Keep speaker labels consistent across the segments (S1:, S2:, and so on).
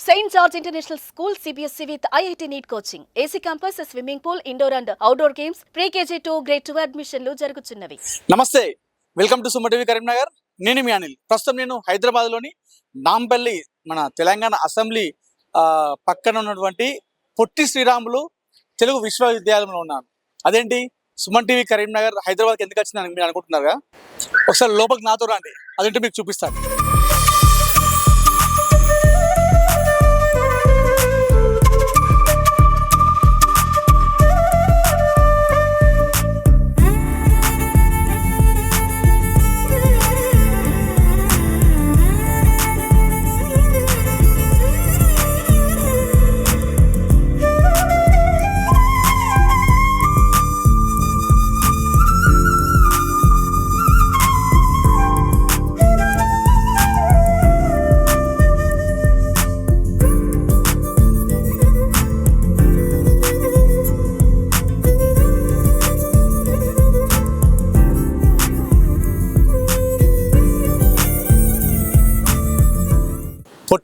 S1: Saint George international school CBSE with IIT NEET coaching AC campus swimming pool indoor and outdoor games pre KG to grade two అడ్మిషన్లు జరుగుతున్నవి
S2: నమస్తే. Welcome to Suma TV Karimnagar నేను మీ అనిల్. ప్రస్తుతం నేను హైదరాబాద్లోని నాంపల్లి మన తెలంగాణ అసెంబ్లీ పక్కన ఉన్నటువంటి పొట్టి శ్రీరాములు తెలుగు విశ్వవిద్యాలయంలో ఉన్నాను. అదేంటి? సుమన్ టీవీ కరీంనగర్ హైదరాబాద్కి ఎందుకు వచ్చిందని మీరు అనుకుంటున్నారుగా? ఒకసారి లోపలికి నాతో రండి. అదేంటి మీకు చూపిస్తాను.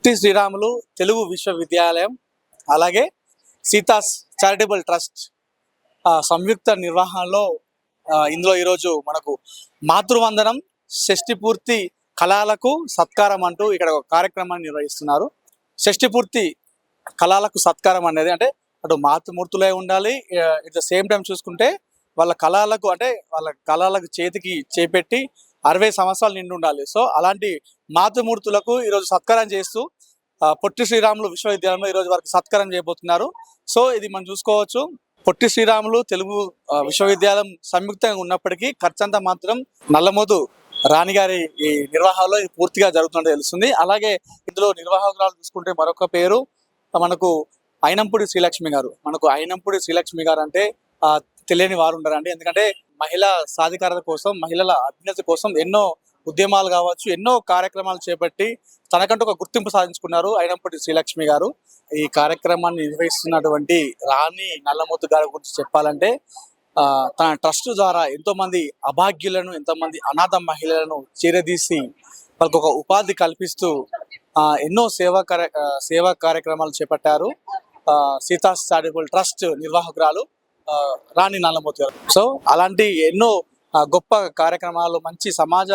S2: పొట్టి శ్రీరాములు తెలుగు విశ్వవిద్యాలయం అలాగే సీతాస్ చారిటబుల్ ట్రస్ట్ సంయుక్త నిర్వహణలో ఇందులో ఈరోజు మనకు మాతృవందనం షష్టిపూర్తి పూర్తి కళాలకు సత్కారం అంటూ ఇక్కడ ఒక కార్యక్రమాన్ని నిర్వహిస్తున్నారు. షష్టిపూర్తి పూర్తి కళాలకు సత్కారం అనేది అంటే అటు మాతృమూర్తులే ఉండాలి ఇట్ ద సేమ్ టైం చూసుకుంటే వాళ్ళ కళాలకు అంటే వాళ్ళ కళలకు చేతికి చేపెట్టి అరవై సంవత్సరాలు నిండి ఉండాలి. సో అలాంటి మాతృమూర్తులకు ఈరోజు సత్కారం చేస్తూ పొట్టి శ్రీరాములు విశ్వవిద్యాలయంలో ఈరోజు వారికి సత్కారం చేయబోతున్నారు. సో ఇది మనం చూసుకోవచ్చు. పొట్టి శ్రీరాములు తెలుగు విశ్వవిద్యాలయం సంయుక్తంగా ఉన్నప్పటికీ ఖర్చంతా మాత్రం నల్లమోదు రాణి గారి ఈ నిర్వాహంలో ఇది పూర్తిగా జరుగుతున్నట్టు తెలుస్తుంది. అలాగే ఇందులో నిర్వాహకురాలు చూసుకుంటే మరొక పేరు మనకు అయినంపూడి శ్రీలక్ష్మి గారు. మనకు అయినంపూడి శ్రీలక్ష్మి గారు అంటే తెలియని వారు ఉండరండి. ఎందుకంటే మహిళా సాధికారత కోసం మహిళల అభ్యున్నతి కోసం ఎన్నో ఉద్యమాలు కావచ్చు ఎన్నో కార్యక్రమాలు చేపట్టి తనకంటూ ఒక గుర్తింపు సాధించుకున్నారు అయినప్పటి శ్రీలక్ష్మి గారు. ఈ కార్యక్రమాన్ని నిర్వహిస్తున్నటువంటి రాణి నల్లమూతు గారి గురించి చెప్పాలంటే ఆ, తన ట్రస్ట్ ద్వారా ఎంతో మంది అభాగ్యులను ఎంతో మంది అనాథ మహిళలను చేరదీసి వాళ్ళకు ఒక ఉపాధి కల్పిస్తూ ఆ, ఎన్నో సేవా కార్య సేవా కార్యక్రమాలు చేపట్టారు. ఆ, సీతాస్ చారిటబుల్ ట్రస్ట్ నిర్వాహకురాలు. రాణి నల్లమూర్తి గారు. సో అలాంటి ఎన్నో గొప్ప కార్యక్రమాలు మంచి సమాజ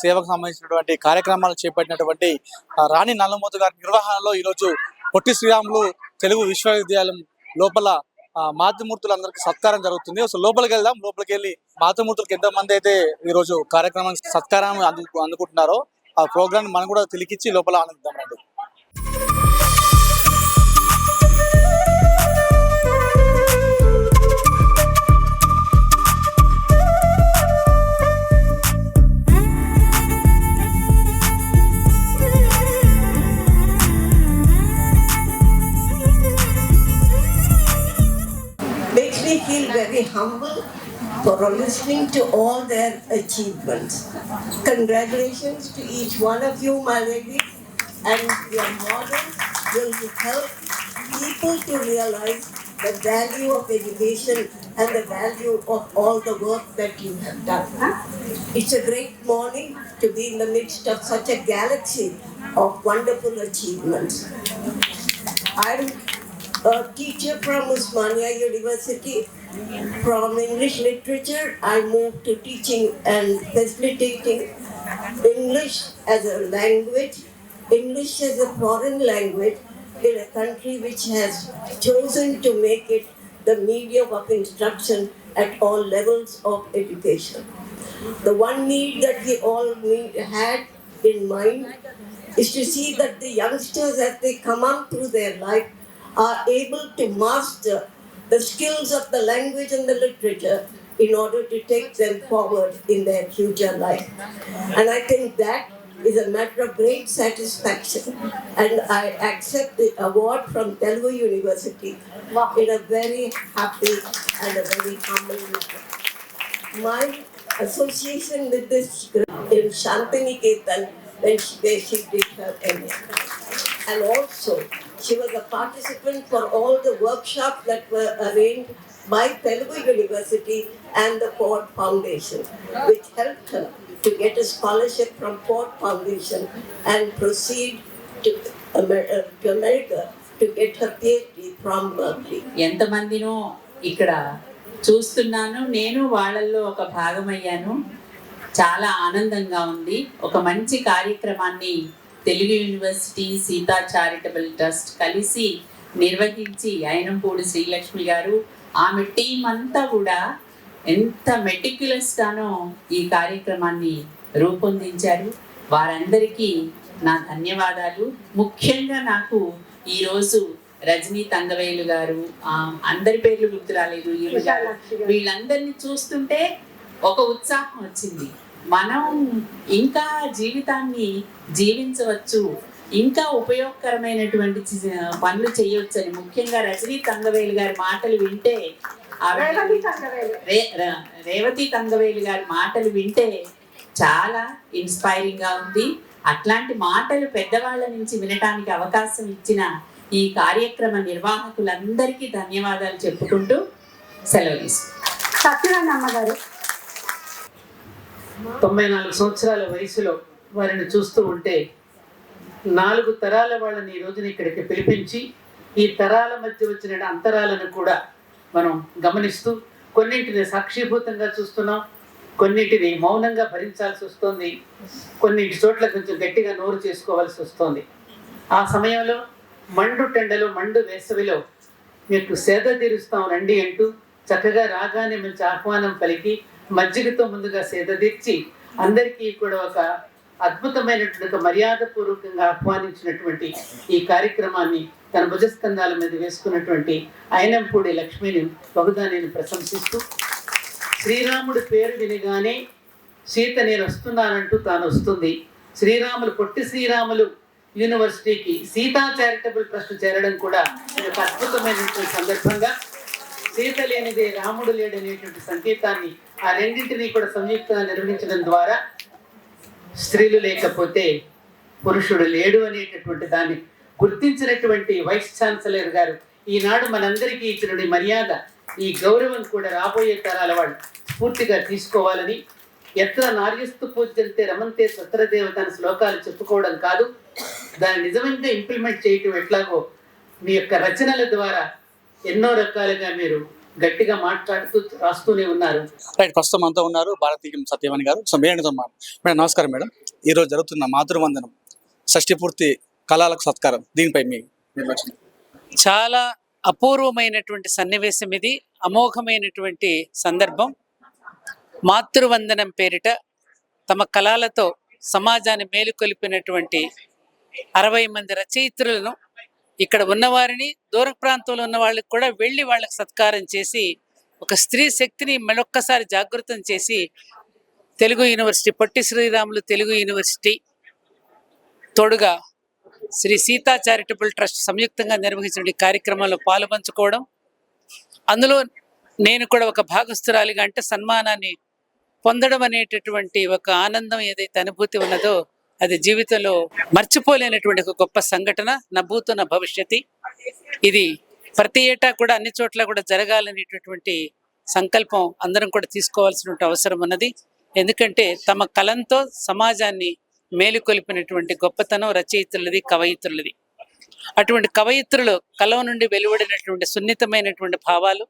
S2: సేవకు సంబంధించినటువంటి కార్యక్రమాలు చేపట్టినటువంటి రాణి నల్లమూర్తి గారి నిర్వహణలో ఈరోజు పొట్టి శ్రీరాములు తెలుగు విశ్వవిద్యాలయం లోపల మాతృమూర్తులందరికీ సత్కారం జరుగుతుంది. సో లోపలికి వెళ్దాం. లోపలికి వెళ్ళి మాతృమూర్తులకు ఎంతమంది అయితే ఈ రోజు కార్యక్రమానికి సత్కారం అందు అందుకుంటున్నారో ఆ ప్రోగ్రామ్ మనం కూడా తిలికిచ్చి లోపల ఆనందిద్దాం
S3: for listening to all their achievements. Congratulations to each one of you, my ladies, and your model will help people to realize the value of education and the value of all the work that you have done. It's a great morning to be in the midst of such a galaxy of wonderful achievements. I'm a teacher from Usmania University. From English literature, I moved to teaching and facilitating English as a language, English as a foreign language in a country which has chosen to make it the medium of instruction at all levels of education. The one need that we all had in mind is to see that the youngsters, as they come up through their life, are able to master the skills of the language and the literature in order to take them forward in their future life. And I think that is a matter of great satisfaction. And I accept the award from Telugu University in a very happy and a very humble manner. My association with this in Shantiniketan when she, she did her MA. And also, she was a participant for all the workshops that were arranged by Telugu University and the Ford Foundation, which helped her to get a scholarship from Ford Foundation and proceed to Amer- to America to get her PhD from Berkeley.
S4: ఎంతమందినో ఇక్కడ చూస్తున్నాను నేను వాళ్ళల్లో ఒక భాగమయ్యాను చాలా ఆనందంగా ఉంది ఒక మంచి కార్యక్రమాన్ని Telugu university Sita charitable trust కలిసి నిర్వహించి అయినంపూడి శ్రీలక్ష్మి గారు ఆమె టీం అంతా కూడా ఎంత మెటిక్యులస్గానో ఈ కార్యక్రమాన్ని రూపొందించారు. వారందరికీ నా ధన్యవాదాలు. ముఖ్యంగా నాకు ఈరోజు రజనీ తంగవేలు గారు ఆ, అందరి పేర్లు గుర్తు రాలేదు వీళ్ళందరినీ చూస్తుంటే ఒక ఉత్సాహం వచ్చింది. మనం ఇంకా జీవితాన్ని జీవించవచ్చు ఇంకా ఉపయోగకరమైనటువంటి పనులు చేయొచ్చు అని ముఖ్యంగా రజనీ తంగవేలు గారి మాటలు వింటే రేవతి తంగవేలు. గారి మాటలు వింటే చాలా ఇన్స్పైరింగ్గా ఉంది. అట్లాంటి మాటలు పెద్దవాళ్ళ నుంచి వినటానికి అవకాశం ఇచ్చిన ఈ కార్యక్రమ నిర్వాహకులందరికీ ధన్యవాదాలు చెప్పుకుంటూ సెలవు తీసుకుంటాను.
S5: సత్యనారాయణ గారు.
S6: తొంభై నాలుగు సంవత్సరాల వయసులో వారిని చూస్తూ ఉంటే నాలుగు తరాల వాళ్ళని ఈ రోజున ఇక్కడికి పిలిపించి ఈ తరాల మధ్య వచ్చిన అంతరాలను కూడా మనం గమనిస్తూ కొన్నింటిని సాక్షిభూతంగా చూస్తున్నాం కొన్నింటిని మౌనంగా భరించాల్సి వస్తుంది కొన్నింటి చోట్ల కొంచెం గట్టిగా నోరు చేసుకోవాల్సి వస్తుంది. ఆ సమయంలో మండు టెండలో మండు వేసవిలో మీకు సేద తీరుస్తాం రండి అంటూ చక్కగా రాగానే మంచి ఆహ్వానం పలికి మజ్జిగతో ముందుగా సేద అందరికీ కూడా ఒక అద్భుతమైనటువంటి ఒక మర్యాదపూర్వకంగా ఆహ్వానించినటువంటి ఈ కార్యక్రమాన్ని తన భుజస్కంధాల మీద వేసుకున్నటువంటి అయినంపూడి లక్ష్మిని బహుదా నేను ప్రశంసిస్తూ శ్రీరాముడి పేరు వినగానే సీత నేను వస్తున్నానంటూ తాను వస్తుంది. శ్రీరాములు పొట్టి శ్రీరాములు యూనివర్సిటీకి సీతా చారిటబుల్ ట్రస్ట్ చేరడం కూడా ఒక అద్భుతమైనటువంటి సందర్భంగా సీత లేనిదే రాముడు లేడనేటువంటి సంకేతాన్ని ఆ రెండింటినీ కూడా సంయుక్తంగా నిర్వహించడం ద్వారా స్త్రీలు లేకపోతే పురుషుడు లేడు అనేటటువంటి దాన్ని గుర్తించినటువంటి వైస్ ఛాన్సలర్ గారు. ఈనాడు మనందరికీ ఇచ్చిన మర్యాద ఈ గౌరవం కూడా రాబోయే తరాల వాళ్ళు స్ఫూర్తిగా తీసుకోవాలని ఎత్ర నార్యస్తు పూజంతే రమంతే సత్రదేవత అని శ్లోకాలు చెప్పుకోవడం కాదు. దాన్ని నిజమంటే ఇంప్లిమెంట్ చేయటం ఎట్లాగో మీ యొక్క రచనల ద్వారా ఎన్నో రకాలుగా మీరు గట్టిగా మాట్లాడుతూ రాస్తూనే ఉన్నారు.
S2: రైట్ ప్రస్తుతం అంతా ఉన్నారు భారతీయం సత్యవాణి గారు. సో మేడం మేడం నమస్కారం మేడం. ఈరోజు జరుగుతున్న మాతృవందనం షష్ఠి పూర్తి కళాలకు సత్కారం. దీనిపై మీ నిర్వచనం
S7: చాలా అపూర్వమైనటువంటి సన్నివేశం ఇది. అమోఘమైనటువంటి సందర్భం. మాతృవందనం పేరిట తమ కళలతో సమాజాన్ని మేలుకొలిపినటువంటి అరవై మంది రచయిత్రులను ఇక్కడ ఉన్నవారిని దూర ప్రాంతంలో ఉన్న వాళ్ళకి కూడా వెళ్ళి వాళ్ళకి సత్కారం చేసి ఒక స్త్రీ శక్తిని మరొక్కసారి జాగృతం చేసి తెలుగు యూనివర్సిటీ పొట్టి శ్రీరాములు తెలుగు యూనివర్సిటీ తోడుగా శ్రీ సీతా చారిటబుల్ ట్రస్ట్ సంయుక్తంగా నిర్వహించిన కార్యక్రమంలో పాలుపంచుకోవడం అందులో నేను కూడా ఒక భాగస్థురాలిగా అంటే సన్మానాన్ని పొందడం అనేటటువంటి ఒక ఆనందం ఏదైతే అనుభూతి ఉన్నదో అది జీవితంలో మర్చిపోలేనటువంటి ఒక గొప్ప సంఘటన నభూతున్న భవిష్యత్ ఇది ప్రతి ఏటా కూడా అన్ని చోట్ల కూడా జరగాలనేటటువంటి సంకల్పం అందరం కూడా తీసుకోవాల్సిన అవసరం ఉన్నది. ఎందుకంటే తమ కలంతో సమాజాన్ని మేలుకొల్పినటువంటి గొప్పతనం రచయితులది కవయిత్రులది. అటువంటి కవయిత్రులు కలం నుండి వెలువడినటువంటి సున్నితమైనటువంటి భావాలు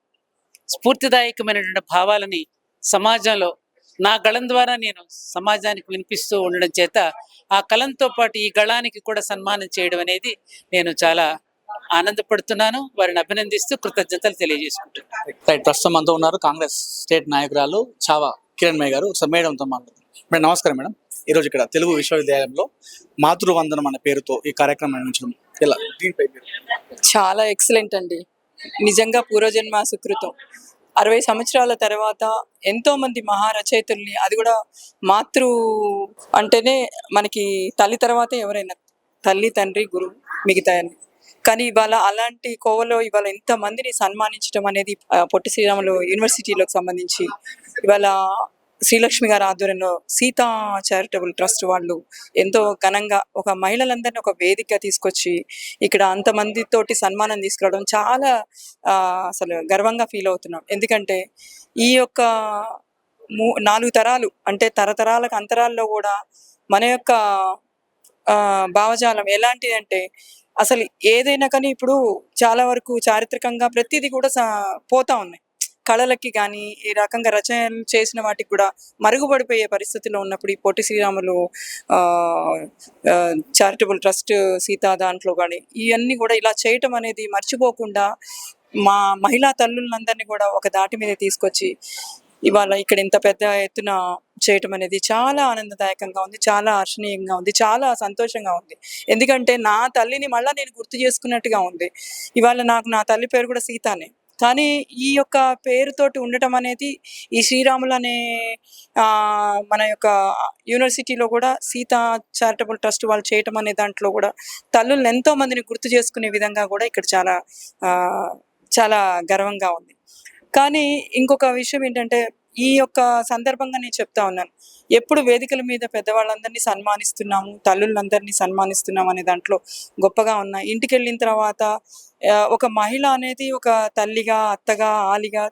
S7: స్ఫూర్తిదాయకమైనటువంటి భావాలని సమాజంలో నా గళం ద్వారా నేను సమాజానికి వినిపిస్తూ ఉండడం చేత ఆ కలంతో పాటు ఈ గళానికి కూడా సన్మానం చేయడం అనేది నేను చాలా ఆనందపడుతున్నాను. వారిని అభినందిస్తూ కృతజ్ఞతలు తెలియజేసుకుంటున్నాను.
S2: రైట్ ప్రస్తుతం అంతా ఉన్నారు కాంగ్రెస్ స్టేట్ నాయకురాలు చావా కిరణ్ మయ్య గారు మేడంతో మాట్లాడుతున్నారు మేడం నమస్కారం మేడం. ఈరోజు ఇక్కడ తెలుగు విశ్వవిద్యాలయంలో మాతృవందనం అనే పేరుతో ఈ కార్యక్రమం దీనిపై మీరు
S8: చాలా ఎక్సలెంట్ అండి. నిజంగా పూర్వజన్మ సుకృతం. అరవై సంవత్సరాల తర్వాత ఎంతో మంది మహారచయితుల్ని అది కూడా మాతృ అంటేనే మనకి తల్లి తర్వాతే ఎవరైనా తల్లి తండ్రి గురువు మిగతా కానీ ఇవాళ అలాంటి కోవలో ఇవాళ ఇంత మందిని సన్మానించడం అనేది పొట్టి శ్రీరాములు యూనివర్సిటీలోకి సంబంధించి ఇవాళ శ్రీలక్ష్మి గారి ఆధ్వర్యంలో సీతా చారిటబుల్ ట్రస్ట్ వాళ్ళు ఎంతో ఘనంగా ఒక మహిళలందరినీ ఒక వేదిక తీసుకొచ్చి ఇక్కడ అంతమందితోటి సన్మానం తీసుకురావడం చాలా ఆ, అసలు గర్వంగా ఫీల్ అవుతున్నాం. ఎందుకంటే ఈ యొక్క మూ నాలుగు తరాలు అంటే తరతరాలకు అంతరాల్లో కూడా మన యొక్క ఆ, భావజాలం ఎలాంటిది అంటే అసలు ఏదైనా కానీ ఇప్పుడు చాలా వరకు చారిత్రకంగా ప్రతిదీ కూడా పోతా ఉన్నాయి. కళలకి కానీ ఈ రకంగా రచనలు చేసిన వాటికి కూడా మరుగుపడిపోయే పరిస్థితిలో ఉన్నప్పుడు ఈ పొట్టి శ్రీరాములు చారిటబుల్ ట్రస్ట్ సీతా దాంట్లో కానీ ఇవన్నీ కూడా ఇలా చేయటం అనేది మర్చిపోకుండా మా మహిళా తల్లులందరినీ కూడా ఒక దాటి మీద తీసుకొచ్చి ఇవాళ ఇక్కడ ఇంత పెద్ద ఎత్తున చేయటం అనేది చాలా ఆనందదాయకంగా ఉంది చాలా ఆర్షణీయంగా ఉంది చాలా సంతోషంగా ఉంది. ఎందుకంటే నా తల్లిని మళ్ళీ నేను గుర్తు చేసుకున్నట్టుగా ఉంది. ఇవాళ నాకు నా తల్లి పేరు కూడా సీతానే. కానీ ఈ యొక్క పేరుతోటి ఉండటం అనేది ఈ శ్రీరాములు అనే ఆ, మన యొక్క యూనివర్సిటీలో కూడా సీతా చారిటబుల్ ట్రస్ట్ వాళ్ళు చేయటం అనే దాంట్లో కూడా తల్లులను ఎంతో మందిని గుర్తు చేసుకునే విధంగా కూడా ఇక్కడ చాలా చాలా గర్వంగా ఉంది. కానీ ఇంకొక విషయం ఏంటంటే ఈ యొక్క సందర్భంగా నేను చెప్తా ఉన్నాను. ఎప్పుడు వేదికల మీద పెద్దవాళ్ళందరినీ సన్మానిస్తున్నాము తల్లులందరినీ సన్మానిస్తున్నాము అనే దాంట్లో గొప్పగా ఉన్నా. ఇంటికి వెళ్ళిన తర్వాత ఒక మహిళ అనేది ఒక తల్లిగా అత్తగా ఆలిగా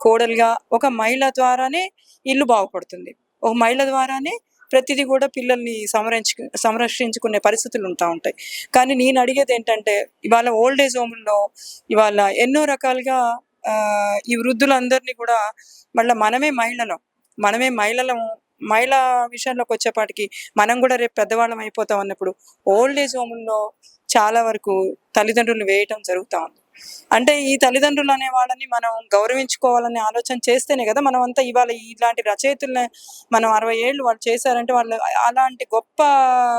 S8: కోడలుగా ఒక మహిళ ద్వారానే ఇల్లు బాగుపడుతుంది. ఒక మహిళ ద్వారానే ప్రతిదీ కూడా పిల్లల్ని సంరక్ష సంరక్షించుకునే పరిస్థితులు ఉంటా ఉంటాయి. కానీ నేను అడిగేది ఏంటంటే ఇవాళ ఓల్డ్ ఏజ్ హోమ్లో ఇవాళ ఎన్నో రకాలుగా ఈ వృద్ధులందరినీ కూడా మళ్ళీ మనమే మహిళలం. మనమే మహిళలం మహిళ విషయంలోకి వచ్చేపాటికి మనం కూడా రేపు పెద్దవాళ్ళం అయిపోతాం అన్నప్పుడు ఓల్డ్ ఏజ్ హోమ్లో చాలా వరకు తల్లిదండ్రులు వేయటం జరుగుతూ ఉంది. అంటే ఈ తల్లిదండ్రులు అనే వాళ్ళని మనం గౌరవించుకోవాలనే ఆలోచన చేస్తేనే కదా మనం అంతా ఇవాళ ఇలాంటి రచయితల్ని మనం అరవై ఏళ్ళు వాళ్ళు చేశారంటే వాళ్ళు అలాంటి గొప్ప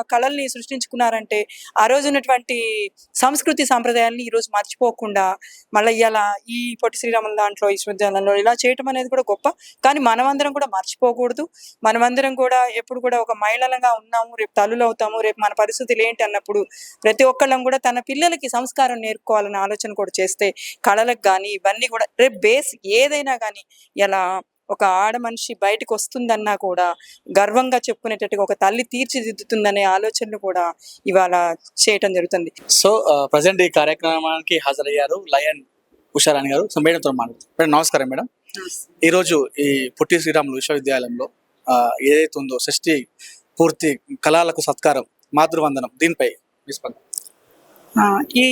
S8: కళల్ని సృష్టించుకున్నారంటే ఆ రోజు ఉన్నటువంటి సంస్కృతి సాంప్రదాయాల్ని ఈ రోజు మర్చిపోకుండా మళ్ళీ ఇలా ఈ పొట్టి శ్రీరాముల దాంట్లో విశ్వవిద్యాలయంలో ఇలా చేయటం అనేది కూడా గొప్ప. కానీ మనమందరం కూడా మర్చిపోకూడదు. మనమందరం కూడా ఎప్పుడు కూడా ఒక మహిళలుగా ఉన్నాము రేపు తల్లులు అవుతాము రేపు మన పరిస్థితులు ఏంటి అన్నప్పుడు ప్రతి ఒక్కళ్ళం కూడా తన పిల్లలకి సంస్కారం నేర్పుకోవాలనే ఆలోచన కూడా చేస్తే కళలకు కానీ ఇవన్నీ కూడా రేపు బేస్ ఏదైనా కానీ ఇలా ఒక ఆడ మనిషి బయటకు వస్తుందన్నా కూడా గర్వంగా చెప్పుకునేటట్టుగా ఒక తల్లి తీర్చిదిద్దుతుందనే ఆలోచనలు కూడా ఇవాళ చేయటం జరుగుతుంది.
S2: సో ప్రజెంట్ ఈ కార్యక్రమానికి హాజరయ్యారు లయన్ ఉషారాణి గారు. సో మేడంతో మాట్లాడుతాం మేడం నమస్కారం మేడం. ఈరోజు ఈ పొట్టి శ్రీరాములు విశ్వవిద్యాలయంలో ఏదైతే ఉందో షష్ఠి పూర్తి కళాలకు సత్కారం మాతృవందనం దీనిపై మీ
S5: ఈ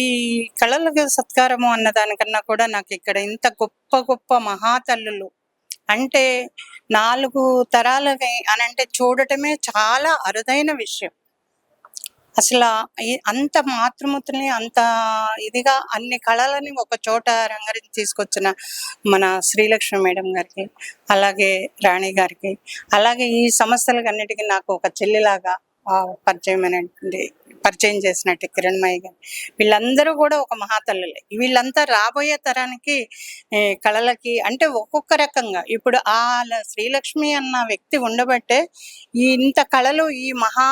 S5: కళలకు సత్కారము అన్న దానికన్నా కూడా నాకు ఇక్కడ ఇంత గొప్ప గొప్ప మహాతల్లులు. అంటే నాలుగు తరాలవి అని అంటే చూడటమే చాలా అరుదైన విషయం. అసలు అంత మాతృమూర్తిని అంత ఇదిగా అన్ని కళలని ఒక చోట రంగరించి తీసుకొచ్చిన మన శ్రీలక్ష్మి మేడం గారికి అలాగే రాణి గారికి అలాగే ఈ సంస్థలకు అన్నిటికీ నాకు ఒక చెల్లిలాగా పరిచయమైనటువంటి పరిచయం చేసినట్టు కిరణ్మయ్య గారు. వీళ్ళందరూ కూడా ఒక మహాతల్లులే. వీళ్ళంతా రాబోయే తరానికి కళలకి అంటే ఒక్కొక్క రకంగా. ఇప్పుడు ఆ శ్రీలక్ష్మి అన్న వ్యక్తి ఉండబట్టే ఈ ఇంత కళలు ఈ మహా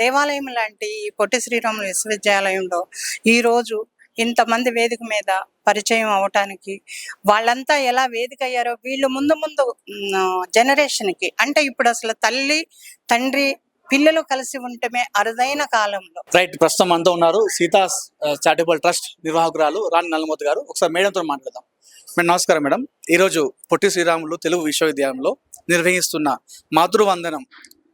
S5: దేవాలయం లాంటి ఈ పొట్టి శ్రీరాములు విశ్వవిద్యాలయంలో ఈ రోజు ఇంతమంది వేదిక మీద పరిచయం అవటానికి వాళ్ళంతా ఎలా వేదిక అయ్యారో వీళ్ళు ముందు ముందు జనరేషన్కి. అంటే ఇప్పుడు అసలు తల్లి తండ్రి పిల్లలు కలిసి ఉండటమే అరుదైన కాలంలో.
S2: రైట్ ప్రస్తుతం మనతో ఉన్నారు సీతా చారిటబుల్ ట్రస్ట్ నిర్వాహకురాలు రాణి నల్లమూర్తి గారు. ఒకసారి మేడంతో మాట్లాడదాం. మేడం నమస్కారం మేడం. ఈరోజు పొట్టి శ్రీరాములు తెలుగు విశ్వవిద్యాలయంలో నిర్వహిస్తున్న మాతృవందనం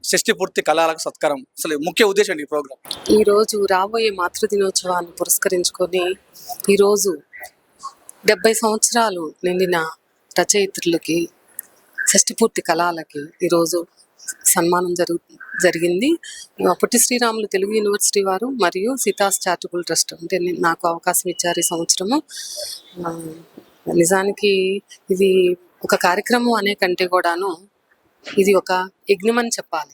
S2: షష్ఠి పూర్తి కళాలకు సత్కారం. అసలు ముఖ్య ఉద్దేశం ఈ ప్రోగ్రామ్
S9: ఈరోజు రాబోయే మాతృ దినోత్సవాన్ని పురస్కరించుకొని ఈరోజు డెబ్బై సంవత్సరాలు నిండిన రచయిత్రులకి షష్టిపూర్తి కళాలకి ఈరోజు సన్మానం జరుగు జరిగింది. పొట్టి శ్రీరాములు తెలుగు యూనివర్సిటీ వారు మరియు సీతాస్ చారిటబుల్ ట్రస్ట్ అంటే నాకు అవకాశం ఇచ్చారు ఈ సంవత్సరము. నిజానికి ఇది ఒక కార్యక్రమం అనే కంటే కూడాను ఇది ఒక యజ్ఞం అని చెప్పాలి.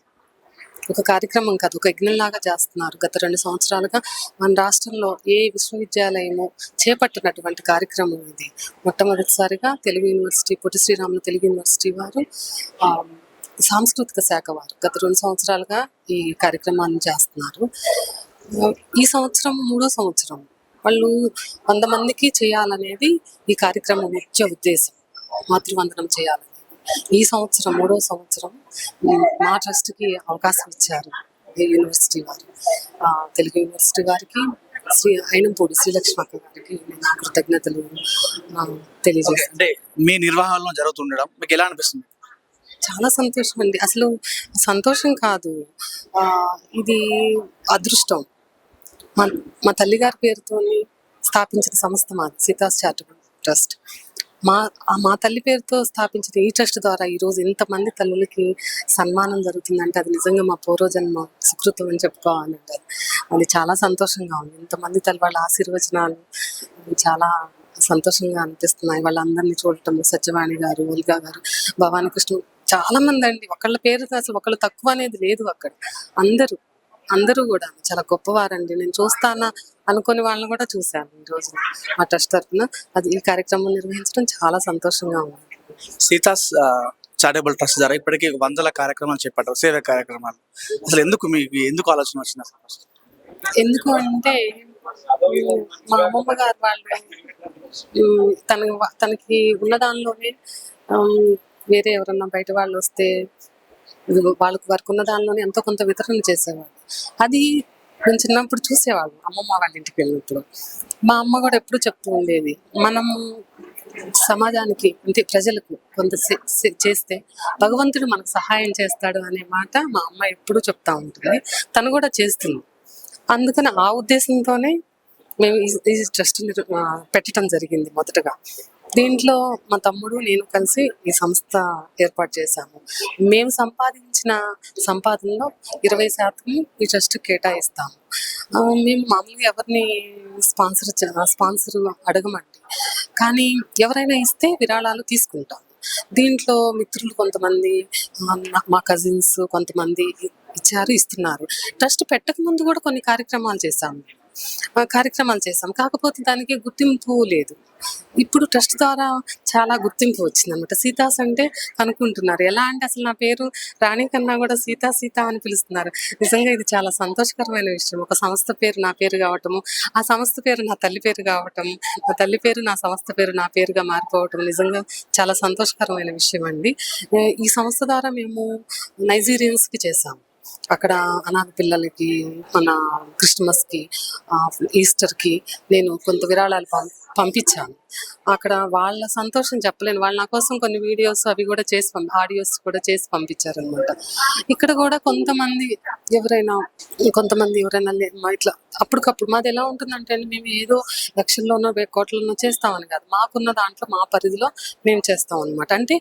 S9: ఒక కార్యక్రమం కాదు ఒక యజ్ఞంలాగా చేస్తున్నారు. గత రెండు సంవత్సరాలుగా మన రాష్ట్రంలో ఏ విశ్వవిద్యాలయము చేపట్టినటువంటి కార్యక్రమం ఇది. మొట్టమొదటిసారిగా తెలుగు యూనివర్సిటీ పొట్టి శ్రీరాములు తెలుగు యూనివర్సిటీ వారు సాంస్కృతిక శాఖ వారు గత రెండు సంవత్సరాలుగా ఈ కార్యక్రమాన్ని చేస్తున్నారు. ఈ సంవత్సరం మూడో సంవత్సరం. వాళ్ళు వంద మందికి చేయాలనేది ఈ కార్యక్రమం ముఖ్య ఉద్దేశం. మాతృవందనం చేయాలని ఈ సంవత్సరం మూడో సంవత్సరం మా ట్రస్ట్కి అవకాశం ఇచ్చారు యూనివర్సిటీ వారు. తెలుగు యూనివర్సిటీ వారికి శ్రీ అయినంపూడి శ్రీలక్ష్మక్క గారికి కృతజ్ఞతలు ఆ, తెలియజేస్తాను
S2: మీ నిర్వహణలో జరుగుతుండడం మీకు ఎలా అనిపిస్తుంది?
S9: చాలా సంతోషం అండి అసలు సంతోషం కాదు. ఇది అదృష్టం. మా మా తల్లిగారి పేరుతో స్థాపించిన సంస్థ మా సీతాస్ చారిటబుల్ ట్రస్ట్. మా మా తల్లి పేరుతో స్థాపించిన ఈ ట్రస్ట్ ద్వారా ఈరోజు ఇంతమంది తల్లులకి సన్మానం జరుగుతుందంటే అది నిజంగా మా పూర్వజన్మ సుకృతం అని చెప్పుకోవాలంటే అది చాలా సంతోషంగా ఉంది. ఇంతమంది తల్లి వాళ్ళ ఆశీర్వచనాలు చాలా సంతోషంగా అనిపిస్తున్నాయి. వాళ్ళందరినీ చూడటం సత్యవాణి గారు ఉల్గా గారు భవానీ కృష్ణ చాలా మంది అండి ఒకళ్ళ పేరు అసలు ఒకళ్ళు తక్కువ అనేది లేదు అక్కడ. అందరూ అందరూ కూడా చాలా గొప్పవారండి. నేను చూస్తానా అనుకుని వాళ్ళని కూడా చూశాను ఈ రోజు మా ట్రస్ట్ తరఫున. అది ఈ కార్యక్రమం నిర్వహించడం చాలా సంతోషంగా ఉంది
S2: సీతాస్ చారిటబుల్ ట్రస్ట్ ద్వారా ఇప్పటికీ వందల కార్యక్రమాలు చేపట్టారు సేవ కార్యక్రమాలు. అసలు ఎందుకు మీకు ఎందుకు ఆలోచన వచ్చింది అసలు?
S9: ఎందుకు అంటే మా అమ్మమ్మ గారు వాళ్ళు తన తనకి ఉన్న దానిలోనే వేరే ఎవరన్నా బయట వాళ్ళు వస్తే వాళ్ళకి వర్క్ ఉన్న దానిలోనే ఎంతో కొంత వితరణ చేసేవాళ్ళు. అది నేను చిన్నప్పుడు చూసేవాళ్ళు అమ్మమ్మ వాళ్ళ ఇంటికి వెళ్ళినప్పుడు. మా అమ్మ కూడా ఎప్పుడు చెప్తూ ఉండేది మనం సమాజానికి అంటే ప్రజలకు కొంత చేస్తే భగవంతుడు మనకు సహాయం చేస్తాడు అనే మాట మా అమ్మ ఎప్పుడూ చెప్తా ఉంటుంది. తను కూడా చేస్తుంది. అందుకని ఆ ఉద్దేశంతోనే మేము ఈ- ఈ పెట్టడం జరిగింది మొదటగా. దీంట్లో మా తమ్ముడు నేను కలిసి ఈ సంస్థ ఏర్పాటు చేశాము. మేము సంపాదించిన సంపాదనలో ఇరవై శాతం ఈ ట్రస్ట్ కేటాయిస్తాము. మేము మామూలుగా ఎవరిని స్పాన్సర్ స్పాన్సర్ అడగమండి. కానీ ఎవరైనా ఇస్తే విరాళాలు తీసుకుంటాం దీంట్లో మిత్రులు కొంతమంది మా కజిన్స్ కొంతమంది ఇచ్చారు ఇస్తున్నారు. ట్రస్ట్ పెట్టక ముందు కూడా కొన్ని కార్యక్రమాలు చేశాము. కార్యక్రమాలు చేశాం కాకపోతే దానికి గుర్తింపు లేదు. ఇప్పుడు ట్రస్ట్ ద్వారా చాలా గుర్తింపు వచ్చింది అనమాట సీతాస్ అంటే కనుక్కుంటున్నారు ఎలా అంటే అసలు నా పేరు రాణి కన్నా కూడా సీతా సీత అని పిలుస్తున్నారు. నిజంగా ఇది చాలా సంతోషకరమైన విషయం. ఒక సంస్థ పేరు నా పేరు కావటము ఆ సంస్థ పేరు నా తల్లి పేరు కావటం నా తల్లి పేరు నా సంస్థ పేరు నా పేరుగా మారిపోవటం నిజంగా చాలా సంతోషకరమైన విషయం అండి. ఈ సంస్థ ద్వారా మేము నైజీరియన్స్కి కి అక్కడ అనాథ పిల్లలకి మన క్రిస్మస్కి ఈస్టర్కి నేను కొంత విరాళాలు పం- పంపించాను. అక్కడ వాళ్ళ సంతోషం చెప్పలేను. వాళ్ళు నా కోసం కొన్ని వీడియోస్ అవి కూడా చేసి ఆడియోస్ కూడా చేసి పంపించారనమాట ఇక్కడ కూడా కొంతమంది ఎవరైనా కొంతమంది ఎవరైనా మా ఇట్లా అప్పటికప్పుడు మాది ఎలా ఉంటుందంటే మేము ఏదో లక్షల్లోనో వే- కోట్లలోనో చేస్తామని కాదు. మాకున్న దాంట్లో మా పరిధిలో మేము చేస్తాం అనమాట అంటే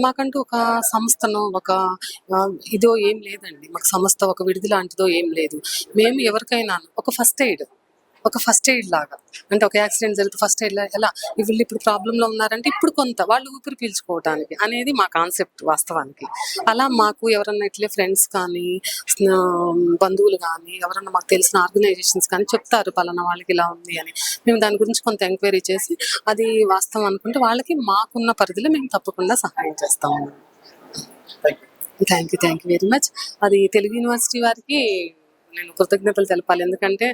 S9: మాకంటూ ఒక సంస్థను ఒక ఇదో ఏం లేదండి. మాకు సంస్థ ఒక విడిది లాంటిదో ఏం లేదు. మేము ఎవరికైనా ఒక ఫస్ట్ ఎయిడ్. ఒక ఫస్ట్ ఎయిడ్ లాగా. అంటే ఒక యాక్సిడెంట్ జరిగితే ఫస్ట్ ఎయిడ్ ఎలా? వీళ్ళు ఇప్పుడు ప్రాబ్లమ్లో ఉన్నారంటే ఇప్పుడు కొంత వాళ్ళు ఊపిరి పీల్చుకోవడానికి అనేది మా కాన్సెప్ట్ వాస్తవానికి. అలా మాకు ఎవరన్నా ఇట్లే ఫ్రెండ్స్ కానీ బంధువులు కానీ ఎవరన్నా మాకు తెలిసిన ఆర్గనైజేషన్స్ కానీ చెప్తారు పలానా వాళ్ళకి ఇలా ఉంది అని. మేము దాని గురించి కొంత ఎంక్వైరీ చేసి అది వాస్తవం అనుకుంటే వాళ్ళకి మాకున్న పరిధిలో మేము తప్పకుండా సహాయం చేస్తాము. Thank you thank you very much అది తెలుగు యూనివర్సిటీ వారికి నేను కృతజ్ఞతలు తెలపాలి. ఎందుకంటే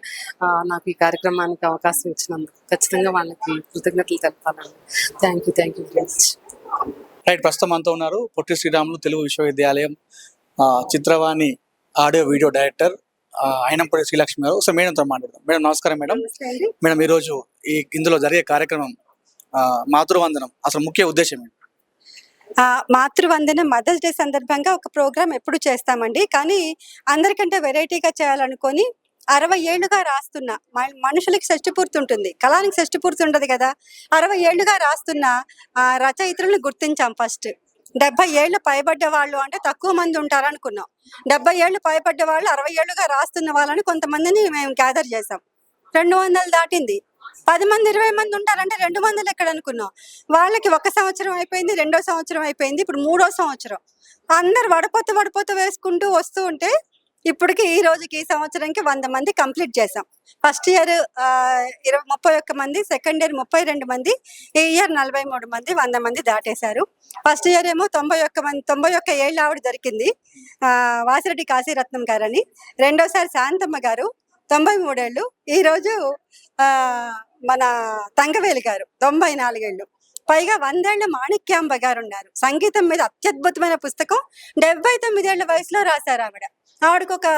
S9: నాకు ఈ కార్యక్రమానికి అవకాశం ఇచ్చినందుకు ఖచ్చితంగా వాళ్ళకి కృతజ్ఞతలు తెలపాలండి. Thank you thank you very much
S2: right ప్రస్తుతం మనతో ఉన్నారు పొట్టి శ్రీరాములు తెలుగు విశ్వవిద్యాలయం చిత్రవాణి ఆడియో వీడియో డైరెక్టర్ ఆ, అయినంపూడి శ్రీలక్ష్మి గారు. సో మేడంతో మాట్లాడదాం. మేడం నమస్కారం మేడం. మేడం ఈరోజు ఈ ఇందులో జరిగే కార్యక్రమం మాతృవందనం అసలు ముఖ్య ఉద్దేశం ఏంటి?
S10: మాతృవందన మదర్స్ డే సందర్భంగా ఒక ప్రోగ్రామ్ ఎప్పుడు చేస్తామండి. కానీ అందరికంటే వెరైటీగా చేయాలనుకొని అరవై ఏళ్ళుగా రాస్తున్న మ- మనుషులకి షష్టిపూర్తి ఉంటుంది. కళానికి షష్టి పూర్తి ఉండదు కదా. అరవై ఏళ్ళుగా రాస్తున్న ఆ, రచయిత్రులను గుర్తించాం ఫస్ట్. డెబ్బై ఏళ్ళు పైబడ్డ వాళ్ళు అంటే తక్కువ మంది ఉంటారనుకున్నాం. డెబ్బై ఏళ్ళు పైబడ్డ వాళ్ళు అరవై ఏళ్ళుగా రాస్తున్న వాళ్ళని కొంతమందిని మేము గ్యాదర్ చేసాం రెండు వందలు దాటింది. పది మంది ఇరవై మంది ఉంటారంటే రెండు మందిలు ఎక్కడ అనుకున్నాం వాళ్ళకి ఒక సంవత్సరం అయిపోయింది రెండో సంవత్సరం అయిపోయింది ఇప్పుడు మూడో సంవత్సరం. అందరు వడపోత వడపోత వేసుకుంటూ వస్తూ ఉంటే ఇప్పటికి ఈ రోజుకి ఈ సంవత్సరానికి వంద మంది కంప్లీట్ చేసాం ఫస్ట్ ఇయర్ ఇరవై ముప్పై ఒక్క మంది సెకండ్ ఇయర్ ముప్పై రెండు మంది ఈ ఇయర్ నలభై మూడు మంది వంద మంది దాటేశారు. ఫస్ట్ ఇయర్ ఏమో తొంభై ఒక్క మంది తొంభై ఒక్క ఏళ్ళు ఆవిడ దొరికింది వాసిరెడ్డి కాశీరత్నం గారని. రెండోసారి శాంతమ్మ గారు తొంభై మూడేళ్ళు. ఈరోజు మన తంగవేలు గారు తొంభై నాలుగేళ్ళు. పైగా వందేళ్ళ మాణిక్యాంబ గారు ఉన్నారు సంగీతం మీద అత్యద్భుతమైన పుస్తకం డెబ్బై తొమ్మిదేళ్ళ వయసులో రాశారు ఆవిడ. ఆవిడకు ఒక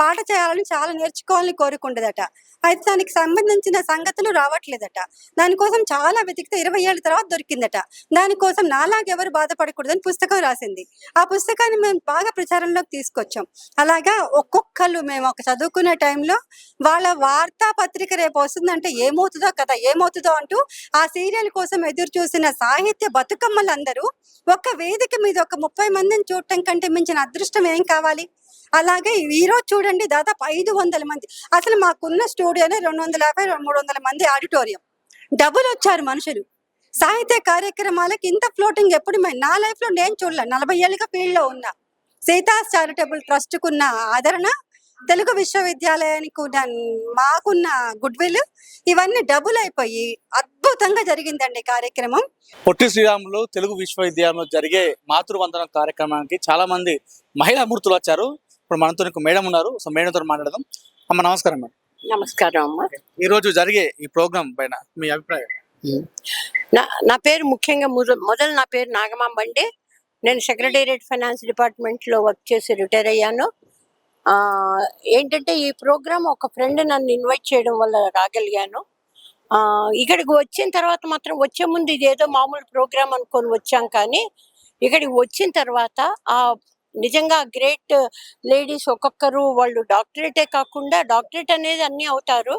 S10: పాట చేయాలని చాలా నేర్చుకోవాలని కోరుకుంటదట అయితే దానికి సంబంధించిన సంగతులు రావట్లేదట. దానికోసం చాలా వెతికితే ఇరవై ఏళ్ళ తర్వాత దొరికిందట. దానికోసం నాలాగెవరు బాధపడకూడదని పుస్తకం రాసింది. ఆ పుస్తకాన్ని మేము బాగా ప్రచారంలోకి తీసుకొచ్చాం. అలాగా ఒక్కొక్కళ్ళు మేము ఒక చదువుకునే టైంలో వాళ్ళ వార్తాపత్రిక రేపు వస్తుందంటే ఏమవుతుందో కదా ఏమవుతుందో అంటూ ఆ సీరియల్ కోసం ఎదురు చూసిన సాహిత్య బతుకమ్మలందరూ ఒక వేదిక మీద ఒక ముప్పై మందిని చూడటం కంటే మించిన అదృష్టం ఏం కావాలి? అలాగే ఈ రోజు చూడండి దాదాపు ఐదు వందల మంది. అసలు మాకున్న స్టూడియోనే రెండు వందల యాభై మూడు వందల మంది ఆడిటోరియం. డబుల్ వచ్చారు మనుషులు. సాహిత్య కార్యక్రమాలకి ఇంత ఫ్లోటింగ్ ఎప్పుడు నా లైఫ్లో నేను చూడలే. నలభై ఏళ్ళుగా ఫీల్డ్లో ఉన్నా. సీతా చారిటబుల్ ట్రస్ట్ కున్న ఆదరణ తెలుగు విశ్వవిద్యాలయానికి మాకున్న గుడ్ విల్ ఇవన్నీ డబుల్ అయిపోయి అద్భుతంగా జరిగిందండి కార్యక్రమం.
S2: పొట్టి శ్రీరాములు తెలుగు విశ్వవిద్యాలయంలో జరిగే మాతృవందనం కార్యక్రమానికి చాలా మంది మహిళా మూర్తులు వచ్చారు. ఇప్పుడు మనతో మేడం ఉన్నారు. సో మేడంతో మాట్లాడదాం. అమ్మ నమస్కారం మేడం.
S11: నమస్కారం అమ్మ.
S2: ఈ రోజు జరిగే ఈ ప్రోగ్రామ్ పైన మీ అభిప్రాయం?
S11: నా నా పేరు ముఖ్యంగా ముద- మొదలు నా పేరు నాగమాంబ అండి నేను సెక్రటేరియట్ ఫైనాన్స్ డిపార్ట్మెంట్లో వర్క్ చేసి రిటైర్ అయ్యాను. ఆ, ఏంటంటే ఈ ప్రోగ్రామ్ ఒక ఫ్రెండ్ నన్ను ఇన్వైట్ చేయడం వల్ల రాగలిగాను. ఆ, ఇక్కడికి వచ్చిన తర్వాత మాత్రం వచ్చే ముందు ఇది ఏదో మామూలు ప్రోగ్రామ్ అనుకొని వచ్చాం కానీ ఇక్కడికి వచ్చిన తర్వాత ఆ నిజంగా గ్రేట్ లేడీస్ ఒక్కొక్కరు వాళ్ళు డాక్టరేటే కాకుండా డాక్టరేట్ అనేది అన్నీ అవుతారు.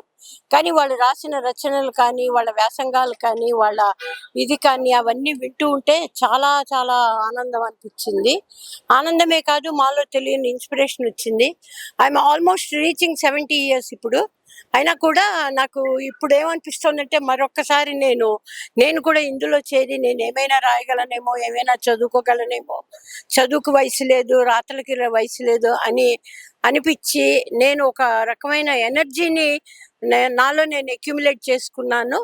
S11: కానీ వాళ్ళు రాసిన రచనలు కానీ వాళ్ళ వ్యాసంగాలు కానీ వాళ్ళ ఇది కానీ అవన్నీ వింటూ ఉంటే చాలా చాలా ఆనందం అనిపించింది. ఆనందమే కాదు మాలో తెలియని ఇన్స్పిరేషన్ వచ్చింది. I'm almost reaching seventy years ఇప్పుడు. అయినా కూడా నాకు ఇప్పుడు ఏమనిపిస్తుందంటే మరొక్కసారి నేను నేను కూడా ఇందులో చేరి నేను ఏమైనా రాయగలనేమో ఏమైనా చదువుకోగలనేమో చదువుకు వయసు లేదు రాతలకి వయసు లేదు అని అనిపించి నేను ఒక రకమైన ఎనర్జీని నే- నాలో నేను అక్యుములేట్ చేసుకున్నాను.